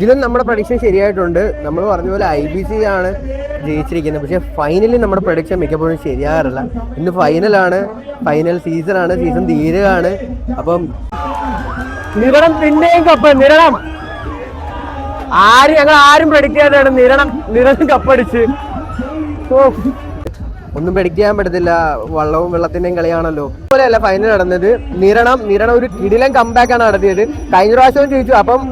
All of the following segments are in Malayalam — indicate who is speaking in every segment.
Speaker 1: ഇതിലും നമ്മുടെ പ്രഡിക്ഷൻ ശരിയായിട്ടുണ്ട്. നമ്മൾ പറഞ്ഞ പോലെ ഐ ബി സി ആണ് ജയിച്ചിരിക്കുന്നത്. പക്ഷേ ഫൈനലിൽ നമ്മുടെ പ്രഡിക്ഷൻ മിക്കപ്പോഴും ശരിയാകാറില്ല. ഇന്ന് ഫൈനലാണ് ഫൈനൽ സീസണാണ് സീസൺ തീരുകയാണ്. അപ്പം നിരണം പിന്നെയും കപ്പ് നിരണം. ആരും ഞങ്ങൾ ആരും പ്രഡിക്റ്റ് ചെയ്യാതെയാണ് നിരണം നിരണം കപ്പടിച്ച് ഓ. ഒന്നും predict ചെയ്യാൻ പറ്റത്തില്ല. വള്ളവും വെള്ളത്തിന്റെയും കളിയാണല്ലോ. അതുപോലെയല്ല ഫൈനൽ നടന്നത്. നിരണം നിരണം ഒരു കിടിലൻ കമ്പാക്ക് ആണ് നടത്തിയത്. കഴിഞ്ഞ പ്രാവശ്യവും ചോദിച്ചു അപ്പം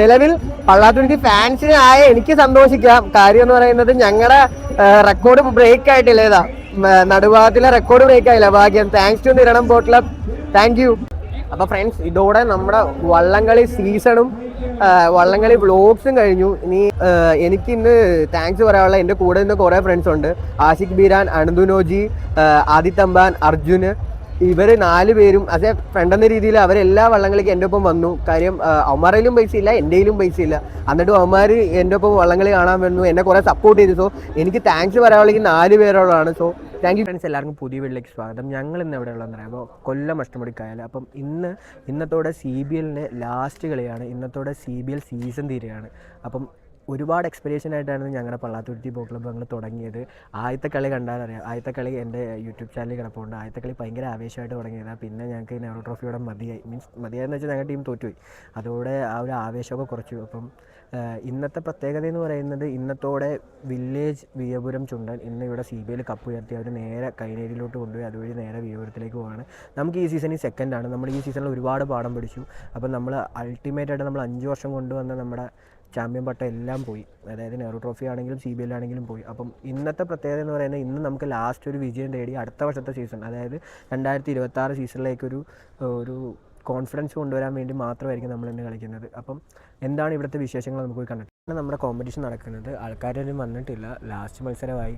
Speaker 1: നിലവിൽ പള്ളാത്തുണിക്ക് ഫാൻസിനെ ആയ എനിക്ക് സന്തോഷിക്കാം. കാര്യം എന്ന് പറയുന്നത് ഞങ്ങളുടെ റെക്കോർഡ് ബ്രേക്ക് ആയിട്ടില്ല ഏതാ നടുഭാഗത്തിലെ റെക്കോർഡ് ബ്രേക്ക് ആയില്ല? ഭാഗ്യം. Thanks to Niranam boat club thank you അപ്പൊ ഫ്രണ്ട്സ് ഇതോടെ നമ്മുടെ വള്ളംകളി സീസണും വള്ളംകളി വ്ളോഗ്സും കഴിഞ്ഞു. ഇനി എനിക്ക് ഇന്ന് താങ്ക്സ് പറയാനുള്ള എന്റെ കൂടെ ഇന്ന് കുറേ ഫ്രണ്ട്സ് ഉണ്ട്. ആഷിഖ് ബീരാൻ അനന്തുനോജി ആദിത്തമ്പാൻ അർജുന് ഇവർ നാല് പേരും അതെ ഫ്രണ്ട് എന്ന രീതിയിൽ അവരെല്ലാ വള്ളംകളിക്ക് എന്റെ ഒപ്പം വന്നു. കാര്യം അവന്മാരിലും പൈസ ഇല്ല എന്റെയിലും പൈസ ഇല്ല. എന്നിട്ടും അവന്മാർ എന്റെ ഒപ്പം വള്ളംകളി കാണാൻ വന്നു എന്നെ കുറേ സപ്പോർട്ട് ചെയ്തു. സോ എനിക്ക് താങ്ക്സ് പറയാനുള്ള നാല് പേരോടാണ്. സോ താങ്ക് യു ഫ്രണ്ട്സ് എല്ലാവർക്കും പുതിയ വീട്ടിലേക്ക് സ്വാഗതം. ഞങ്ങൾ ഇന്ന് എവിടെ ഉള്ളതെന്ന് പറയുമ്പോൾ കൊല്ലം അഷ്ടമുടിക്കായൽ. അപ്പം ഇന്ന് ഇന്നത്തോടെ സി ബി എല്ലിന്റെ ലാസ്റ്റ് കളിയാണ്. ഇന്നത്തോടെ സി ബി എൽ സീസൺ തീരുകയാണ്. അപ്പം ഒരുപാട് എക്സ്പെക്ടേഷൻ ആയിട്ടാണ് ഞങ്ങളുടെ പള്ളാത്തുരുത്തി ബോ ക്ലബ്ബ് ഞങ്ങൾ തുടങ്ങിയത്. ആദ്യത്തെ കളി കണ്ടാൽ അറിയാം ആദ്യത്തെ കളി എന്റെ യൂട്യൂബ് ചാനലിൽ കിടപ്പുണ്ട് ആദ്യത്തെ കളി ഭയങ്കര ആവേശമായിട്ട് തുടങ്ങിയതാണ് പിന്നെ ഞങ്ങൾക്ക് നെഹ്റു ട്രോഫിയോടെ മതിയായി. മീൻസ് മതിയായെന്ന് വെച്ചാൽ ഞങ്ങളുടെ ടീം തോറ്റുപോയി. അതോടെ ആ ഒരു ആവേശമൊക്കെ കുറച്ചു. അപ്പം ഇന്നത്തെ പ്രത്യേകത എന്ന് പറയുന്നത് ഇന്നത്തോടെ വില്ലേജ് വിയപുരം ചുണ്ടൻ ഇന്ന് ഇവിടെ സി ബി ഐയിൽ കപ്പ് ഉയർത്തി അവർ നേരെ കൈനേരിയിലോട്ട് കൊണ്ടുപോയി അതുവഴി നേരെ വിയപുരത്തിലേക്ക് പോവാണ്. നമുക്ക് ഈ സീസണിൽ സെക്കൻഡാണ് നമ്മൾ ഈ സീസണിൽ ഒരുപാട് പാഠം പഠിച്ചു. അപ്പം നമ്മൾ അൾട്ടിമേറ്റ് ആയിട്ട് നമ്മൾ അഞ്ച് വർഷം കൊണ്ടുവന്ന നമ്മുടെ ചാമ്പ്യൻ പട്ടം എല്ലാം പോയി. അതായത് നെഹ്റു ട്രോഫി ആണെങ്കിലും സി ബി എൽ ആണെങ്കിലും പോയി. അപ്പം ഇന്നത്തെ പ്രത്യേകത എന്ന് പറയുന്നത് ഇന്ന് നമുക്ക് ലാസ്റ്റ് ഒരു വിജയം തേടി അടുത്ത വർഷത്തെ സീസൺ അതായത് രണ്ടായിരത്തി ഇരുപത്തി ആറ് സീസണിലേക്കൊരു ഒരു കോൺഫിഡൻസ് കൊണ്ടുവരാൻ വേണ്ടി മാത്രമായിരിക്കും നമ്മൾ ഇന്ന് കളിക്കുന്നത്. അപ്പം എന്താണ് ഇവിടുത്തെ വിശേഷങ്ങൾ നമുക്ക് പോയി കണ്ടിട്ട് നമ്മുടെ കോമ്പറ്റീഷൻ നടക്കുന്നത് ആൾക്കാരൊന്നും വന്നിട്ടില്ല. ലാസ്റ്റ് മത്സരമായി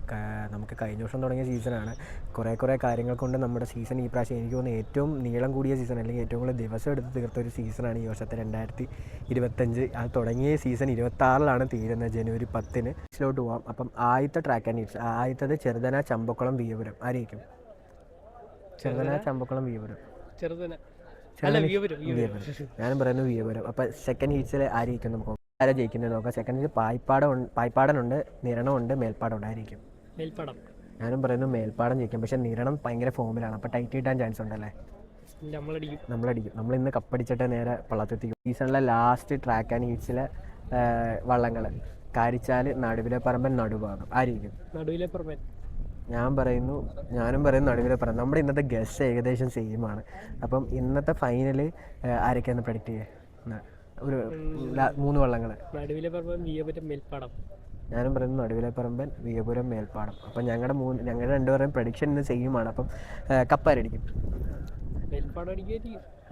Speaker 1: നമുക്ക് കഴിഞ്ഞ വർഷം തുടങ്ങിയ സീസണാണ് കുറേ കുറേ കാര്യങ്ങൾ കൊണ്ട് നമ്മുടെ സീസൺ ഈ പ്രാവശ്യം എനിക്ക് തോന്നുന്നു ഏറ്റവും നീളം കൂടിയ സീസൺ അല്ലെങ്കിൽ ഏറ്റവും കൂടുതൽ ദിവസം എടുത്ത് തീർത്ത ഒരു സീസണാണ് ഈ വർഷത്തെ രണ്ടായിരത്തി ഇരുപത്തഞ്ച് അത് തുടങ്ങിയ സീസൺ ഇരുപത്താറിലാണ് തീരുന്നത് ജനുവരി പത്തിന്. ിലോട്ട് പോവാം. അപ്പം ആദ്യത്തെ ട്രാക്ക് ആൻഡ് ഹീറ്റ്സ് ആദ്യത്തത് ചെറുതന ചമ്പക്കുളം വിയപുരം ആയിരിക്കും ചെറുതന ചമ്പക്കുളം വിയപുരം
Speaker 2: ചെറുതന.
Speaker 1: ഞാനും പറയുന്നു വിയപുരം അപ്പൊ സെക്കൻഡ് ഹീറ്റ്സിൽ ആയിരിക്കും നമുക്ക് ആരാ ജയിക്കുന്നത് നോക്കാം. സെക്കൻഡ് ഹീറ്റ് പായ്പാടം ഉണ്ട് പായ്പാടനുണ്ട് നിരണമുണ്ട് മേൽപ്പാടം ഉണ്ടായിരിക്കും.
Speaker 2: മേൽപ്പടം.
Speaker 1: ഞാനും പറയുന്നു മേൽപ്പാടം ജയിക്കും. പക്ഷെ നിരണം ഭയങ്കര ഫോമിലാണ് അപ്പൊ ടൈറ്റ് കിട്ടാൻ ചാൻസ് ഉണ്ടല്ലേ?
Speaker 2: നമ്മളടിക്കും.
Speaker 1: നമ്മൾ ഇന്ന് കപ്പടിച്ചിട്ട് നേരെ പള്ളത്തെത്തിക്കും സീസണിലെ ലാസ്റ്റ് ട്രാക്ക് ആൻഡ് ഹീറ്റ്സിലെ വള്ളങ്ങൾ. കാരിച്ചാൽ നടുവിലെ പറമ്പൻ നടുഭാഗം. ആയിരിക്കും
Speaker 2: നടുവിലെ പുറമെ
Speaker 1: ഞാൻ പറയുന്നു ഞാനും പറയുന്നു നടുവിലെ പറയുന്നു നമ്മുടെ ഇന്നത്തെ ഗസ് ഏകദേശം സെയിമാണ് ആണ്. അപ്പം ഇന്നത്തെ ഫൈനൽ ആരൊക്കെയാന്ന് പ്രഡിക്റ്റ് ചെയ്യുക ഒരു മൂന്ന് വള്ളങ്ങൾ
Speaker 2: നടുവിലെ മേൽപ്പടം.
Speaker 1: ഞാനും പറയുന്നു നടുവിലെ പറമ്പൻ വിയപുരം മേൽപ്പാടം. അപ്പം ഞങ്ങളുടെ മൂന്ന് ഞങ്ങളുടെ രണ്ടുപേരും പ്രഡിക്ഷൻ ഇന്ന് സെയിമാണ് ആണ്. അപ്പം കപ്പാരടിക്കും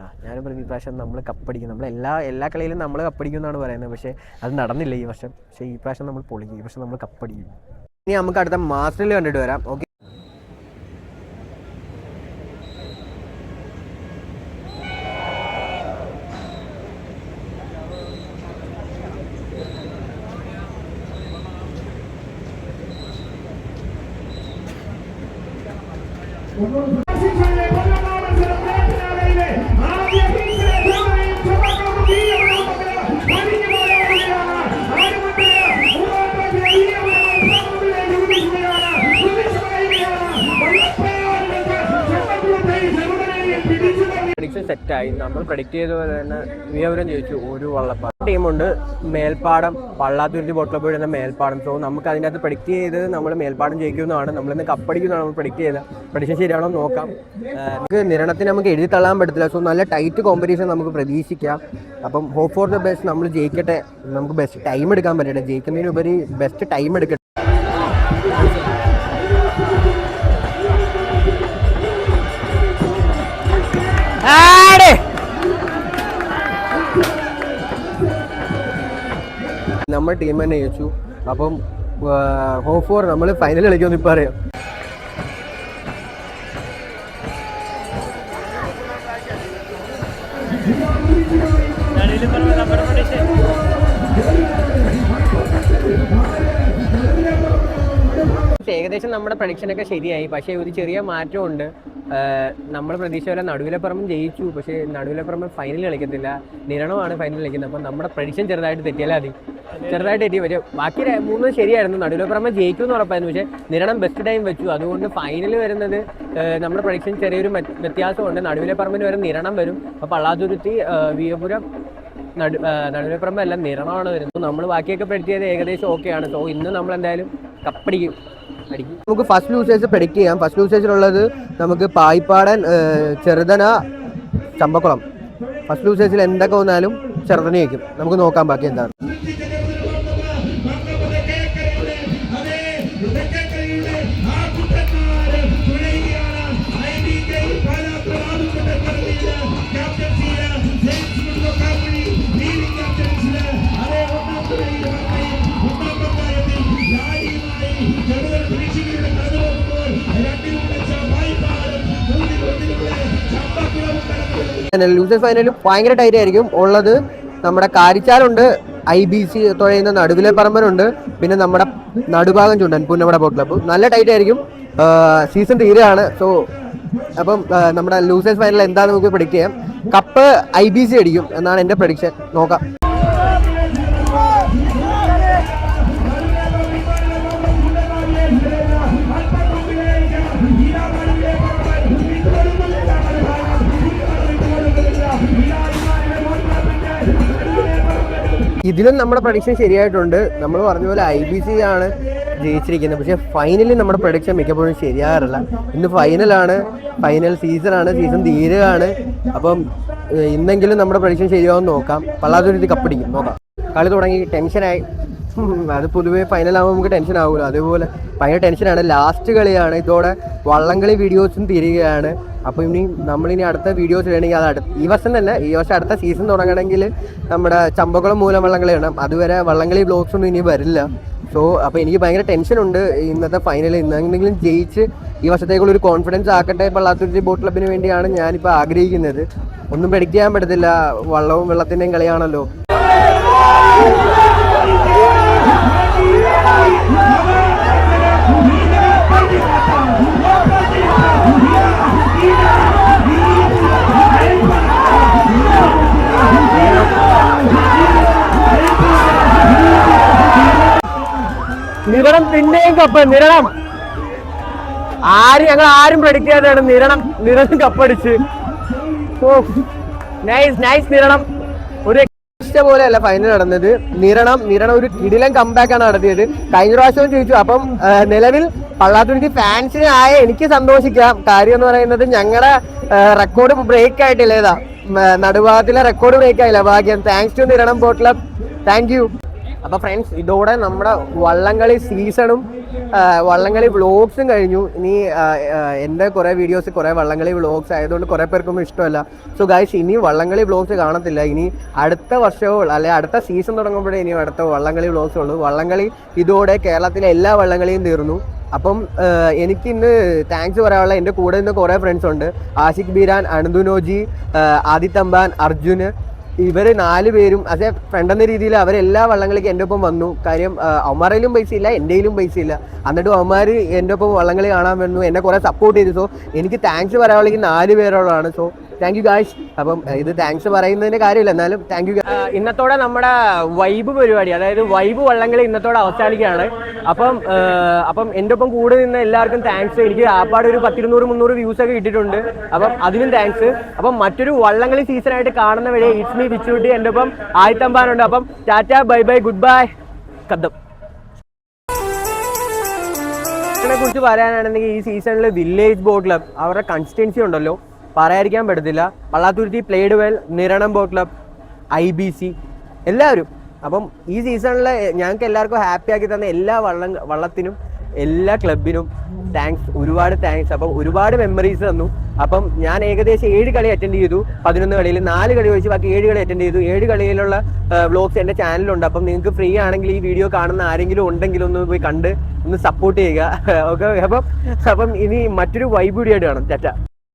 Speaker 1: ആ ഞാനും പറയുന്നു ഈ പ്രാവശ്യം നമ്മൾ കപ്പടിക്കും നമ്മൾ എല്ലാ എല്ലാ കളിയിലും നമ്മൾ കപ്പടിക്കും എന്നാണ് പറയുന്നത്. പക്ഷേ അത് നടന്നില്ല ഈ വർഷം. പക്ഷേ ഈ പ്രാവശ്യം നമ്മൾ പൊളിക്കും. ഈ വർഷം നമ്മൾ കപ്പടിക്കും ഇനി നമുക്ക് അടുത്ത മാസ്റ്ററിൽ കണ്ടിട്ട് വരാം. ഓക്കെ പ്രഡിക്ഷൻ സെറ്റായി നമ്മൾ പ്രഡിക്റ്റ് ചെയ്ത പോലെ തന്നെ വിയവരം ചോദിച്ചു ഒരു വള്ളപ്പാടം ടീമുണ്ട് മേൽപ്പാടം പള്ളാത്തുരുത്തി ബോട്ട് പോയി എന്ന മേൽപ്പാടം. സോ നമുക്ക് അതിന്റെ അകത്ത് പ്രഡിക്റ്റ് ചെയ്തത് നമ്മൾ മേൽപ്പാടം ജയിക്കുന്നതാണ് നമ്മളിന്ന് കപ്പടിക്കുന്നതാണ് നമ്മൾ പ്രഡിക്റ്റ് ചെയ്തത്. പ്രഡിക്ഷൻ ശരിയാണോ നോക്കാം. നമുക്ക് നിരണത്തിന് നമുക്ക് എഴുതി തള്ളാൻ പറ്റത്തില്ല. സോ നല്ല ടൈറ്റ് കോമ്പറ്റീഷൻ നമുക്ക് പ്രതീക്ഷിക്കാം. അപ്പം ഹോപ്പ് ഫോർ ദ ബെസ്റ്റ് നമ്മൾ ജയിക്കട്ടെ. നമുക്ക് ബെസ്റ്റ് ടൈം എടുക്കാൻ പറ്റട്ടെ. ജയിക്കുന്നതിനുപരി ബെസ്റ്റ് ടൈം എടുക്കട്ടെ. നമ്മൾ ടീം തന്നെ ജയിച്ചു. അപ്പം ഹോപ്പ് ഫോർ നമ്മൾ ഫൈനൽ കളിക്കുമെന്ന് ഇപ്പം അറിയാം.
Speaker 2: നമ്മുടെ
Speaker 1: ഏകദേശം നമ്മുടെ പ്രഡിക്ഷൻ ഒക്കെ ശരിയായി. പക്ഷേ ഒരു ചെറിയ മാറ്റമുണ്ട്. നമ്മൾ പ്രതീക്ഷ പോലെ നടുവിലപ്പുറം ജയിച്ചു. പക്ഷേ നടുവിലപ്പുറം ഫൈനൽ കളിക്കത്തില്ല. നിരണമാണ് ഫൈനൽ കളിക്കുന്നത്. അപ്പം നമ്മുടെ പ്രഡിക്ഷൻ ചെറുതായിട്ട് തെറ്റിയാലേ മതി. ചെറുതായിട്ട് എത്തി. പക്ഷേ ബാക്കി മൂന്നും ശരിയായിരുന്നു. നടുവിലപ്പുറം ജയിക്കും എന്ന് ഉറപ്പായിരുന്നു. പക്ഷേ നിരണം ബെസ്റ്റ് ടൈം വെച്ചു. അതുകൊണ്ട് ഫൈനൽ വരുന്നത് നമ്മുടെ പ്രഡിക്ഷൻ ചെറിയൊരു വ്യത്യാസമുണ്ട്. നടുവിലപ്പറമ്പിന് വരെ നിരണം വരും. അപ്പോൾ പള്ളാതുരുത്തി വിയപുരം നടു നടുവിലപ്പുറമ്പ് എല്ലാം നിറമാണ് വരുന്നത്. നമ്മൾ ബാക്കിയൊക്കെ ചെയ്ത് ഏകദേശം ആണ്. സോ ഇന്ന് നമ്മൾ എന്തായാലും കപ്പടിക്കും. അടിക്കും നമുക്ക് ഫസ്റ്റ് ലൂസേഴ്സ് പ്രെഡിക്റ്റ് ചെയ്യാം. ഫസ്റ്റ് ലൂസേഴ്സിലുള്ളത് നമുക്ക് പായിപ്പാടൻ ചെറുതന ചമ്പക്കുളം. ഫസ്റ്റ് ലൂസേഴ്സിൽ എന്തൊക്കെ വന്നാലും ചെറുതന നമുക്ക് നോക്കാം ബാക്കി എന്താണ്. ലൂസേഴ്സ് ഫൈനൽ ഭയങ്കര ടൈറ്റ് ആയിരിക്കും. ഉള്ളത് നമ്മുടെ കാരിച്ചാലുണ്ട് ഐ ബി സി തുഴയുന്ന നടുവിലെ പറമ്പനുണ്ട് പിന്നെ നമ്മുടെ നടുഭാഗം ചുണ്ടൻ പുന്നമട ബോട്ട് ക്ലബ്ബ് നല്ല ടൈറ്റ് ആയിരിക്കും. സീസൺ തീരെയാണ് സോ അപ്പം നമ്മുടെ ലൂസേഴ്സ് ഫൈനൽ എന്താണെന്ന് നമുക്ക് പ്രഡിക്റ്റ് ചെയ്യാം. കപ്പ് ഐ ബി സി അടിക്കും എന്നാണ് എന്റെ പ്രഡിക്ഷൻ നോക്കാം. ഇതിലും നമ്മുടെ പ്രഡിക്ഷൻ ശരിയായിട്ടുണ്ട്. നമ്മൾ പറഞ്ഞ പോലെ ഐ ബി സി ആണ് ജയിച്ചിരിക്കുന്നത്. പക്ഷേ ഫൈനലി നമ്മുടെ പ്രഡിക്ഷൻ മിക്കപ്പോഴും ശരിയാകാറില്ല. ഇന്ന് ഫൈനലാണ് ഫൈനൽ സീസണാണ് സീസൺ തീരുകയാണ്. അപ്പം ഇന്നെങ്കിലും നമ്മുടെ പ്രഡിക്ഷൻ ശരിയാവും നോക്കാം. പള്ളാതുരുത്തി കപ്പടിക്കും. നോക്കാം. കളി തുടങ്ങി. ടെൻഷനായി അത് പൊതുവേ ഫൈനൽ ആകുമ്പോൾ നമുക്ക് ടെൻഷൻ ആകുമല്ലോ അതേപോലെ ഭയങ്കര ടെൻഷനാണ് ലാസ്റ്റ് കളിയാണ്. ഇതോടെ വള്ളംകളി വീഡിയോസും തീരുകയാണ്. അപ്പോൾ ഇനി നമ്മളിനി അടുത്ത വീഡിയോസ് വേണമെങ്കിൽ അത് അടുത്ത ഈ വർഷം തന്നെ ഈ വർഷം അടുത്ത സീസൺ തുടങ്ങണമെങ്കിൽ നമ്മുടെ ചമ്പക്കുളം മൂലം വള്ളംകളി വേണം അതുവരെ വള്ളംകളി ബ്ലോഗ്സ് ഒന്നും ഇനി വരില്ല. സോ അപ്പോൾ എനിക്ക് ഭയങ്കര ടെൻഷനുണ്ട് ഇന്നത്തെ ഫൈനൽ ഇന്നെങ്കിലും ജയിച്ച് ഈ വർഷത്തേക്കുള്ള ഒരു കോൺഫിഡൻസ് ആക്കട്ടെ പള്ളാത്തുരുത്തി ബോട്ട് ക്ലബിന് വേണ്ടിയാണ് ഞാനിപ്പോൾ ആഗ്രഹിക്കുന്നത്. ഒന്നും പ്രഡിക്റ്റ് ചെയ്യാൻ പറ്റത്തില്ല. വള്ളവും വെള്ളത്തിന്റെയും കളിയാണല്ലോ. നിരണം പിന്നെയും കപ്പ് നിരണം. ആരും ഞങ്ങൾ ആരും പ്രഡിക്റ്റ് ചെയ്യാതെയാണ് Niranam Niranam കപ്പടിച്ച്. Nice nice Niranam. പോലെ പോലെയല്ല ഫൈനൽ നടന്നത്. നിരണം നിരണം ഒരു കിടിലൻ കമ്പാക്ക് ആണ് നടത്തിയത്. കഴിഞ്ഞ പ്രാവശ്യവും ചോദിച്ചു അപ്പം നിലവിൽ പള്ളാത്തുരുത്തി ഫാൻസിന് ആയ എനിക്ക് സന്തോഷിക്കാം. കാര്യം എന്ന് പറയുന്നത് ഞങ്ങളുടെ റെക്കോർഡ് ബ്രേക്ക് ആയിട്ടില്ല ഏതാ നടുഭാഗത്തിലെ റെക്കോർഡ് ബ്രേക്ക് ആയില്ല? ഭാഗ്യം. Thanks to Niranam boat club thank you അപ്പൊ ഫ്രണ്ട്സ് ഇതോടെ നമ്മുടെ വള്ളംകളി സീസണും വള്ളംകളി വ്ളോഗ്സും കഴിഞ്ഞു. ഇനി എന്റെ കുറേ വീഡിയോസ് കുറേ വള്ളംകളി വ്ളോഗ്സ് ആയതുകൊണ്ട് കുറേ പേർക്കൊന്നും ഇഷ്ടമല്ല. സോ ഗൈസ് ഇനി വള്ളംകളി വ്ളോഗ്സ് കാണത്തില്ല. ഇനി അടുത്ത വർഷവും അല്ലെ അടുത്ത സീസൺ തുടങ്ങുമ്പോഴേ ഇനി അടുത്ത വള്ളംകളി വ്ളോഗ്സ് ഉള്ളൂ. വള്ളംകളി ഇതോടെ കേരളത്തിലെ എല്ലാ വള്ളംകളിയും തീർന്നു. അപ്പം എനിക്ക് ഇന്ന് താങ്ക്സ് പറയാനുള്ള എന്റെ കൂടെ ഇന്ന് കുറേ ഫ്രണ്ട്സ് ഉണ്ട്. ആഷിഖ് ബീരാൻ അനന്തുനോജി ആദിത്തമ്പാൻ അർജുന് ഇവർ നാല് പേരും അതെ ഫ്രണ്ട് എന്ന രീതിയിൽ അവരെല്ലാ വള്ളങ്ങളിലേക്ക് എന്റെ ഒപ്പം വന്നു. കാര്യം അവന്മാരിലും പൈസ ഇല്ല എന്റെയിലും പൈസ ഇല്ല. എന്നിട്ടും അവന്മാർ എന്റെ ഒപ്പം വള്ളംകളി കാണാൻ വന്നു എന്നെ കുറേ സപ്പോർട്ട് ചെയ്തു. സോ എനിക്ക് താങ്ക്സ് പറയാനുള്ള നാല് പേരോടാണ് സോ താങ്ക് യു ഗായ്സ് അപ്പം ഇത് താങ്ക്സ് പറയുന്നതിന് കാര്യമില്ല എന്നാലും താങ്ക് യു ഇന്നത്തോടെ നമ്മുടെ വൈബ് പരിപാടി അതായത് വൈബ് വള്ളംകളി ഇന്നത്തോടെ അവസാനിക്കുകയാണ്. അപ്പം അപ്പം എന്റെ ഒപ്പം കൂടെ നിന്ന് എല്ലാവർക്കും താങ്ക്സ് എനിക്ക് ആപ്പാട് ഒരു പത്തിരുന്നൂറ് മുന്നൂറ് വ്യൂസ് ഒക്കെ ഇട്ടിട്ടുണ്ട് അപ്പം അതിനും താങ്ക്സ് അപ്പം മറ്റൊരു വള്ളംകളി സീസൺ ആയിട്ട് കാണുന്ന വഴി ഇറ്റ്സ് മീ വിച്ചുട്ടി എന്റെ ഒപ്പം ആയിത്തമ്പാനുണ്ട് അപ്പം tata bye bye good bye. കദ്ദം െ കുറിച്ച് പറയാനാണെന്നുണ്ടെങ്കിൽ ഈ സീസണിൽ വില്ലേജ് ബോട്ട് അവരുടെ കൺസിസ്റ്റൻസി ഉണ്ടല്ലോ. പറയാതിരിക്കാൻ പറ്റത്തില്ല. Pallathuruthy played well Niranam boat club I B C എല്ലാവരും. അപ്പം ഈ സീസണിൽ ഞങ്ങൾക്ക് എല്ലാവർക്കും ഹാപ്പി ആക്കി തന്ന എല്ലാ വള്ളം വള്ളത്തിനും എല്ലാ ക്ലബിനും താങ്ക്സ് ഒരുപാട് താങ്ക്സ് അപ്പം ഒരുപാട് മെമ്മറീസ് തന്നു. അപ്പം ഞാൻ ഏകദേശം ഏഴ് കളി അറ്റൻഡ് ചെയ്തു. പതിനൊന്ന് കളിയിൽ നാല് കളി ഒഴിച്ച് ബാക്കി ഏഴ് കളി അറ്റൻഡ് ചെയ്തു. ഏഴ് കളിയിലുള്ള വ്ളോഗ്സ് എന്റെ ചാനലുണ്ട് അപ്പം നിങ്ങൾക്ക് ഫ്രീ ആണെങ്കിൽ ഈ വീഡിയോ കാണുന്ന ആരെങ്കിലും ഉണ്ടെങ്കിൽ ഒന്ന് പോയി കണ്ട് ഒന്ന് സപ്പോർട്ട് ചെയ്യുക. ഓക്കെ അപ്പം അപ്പം ഇനി മറ്റൊരു വൈബ് കാണാം. ടാറ്റ.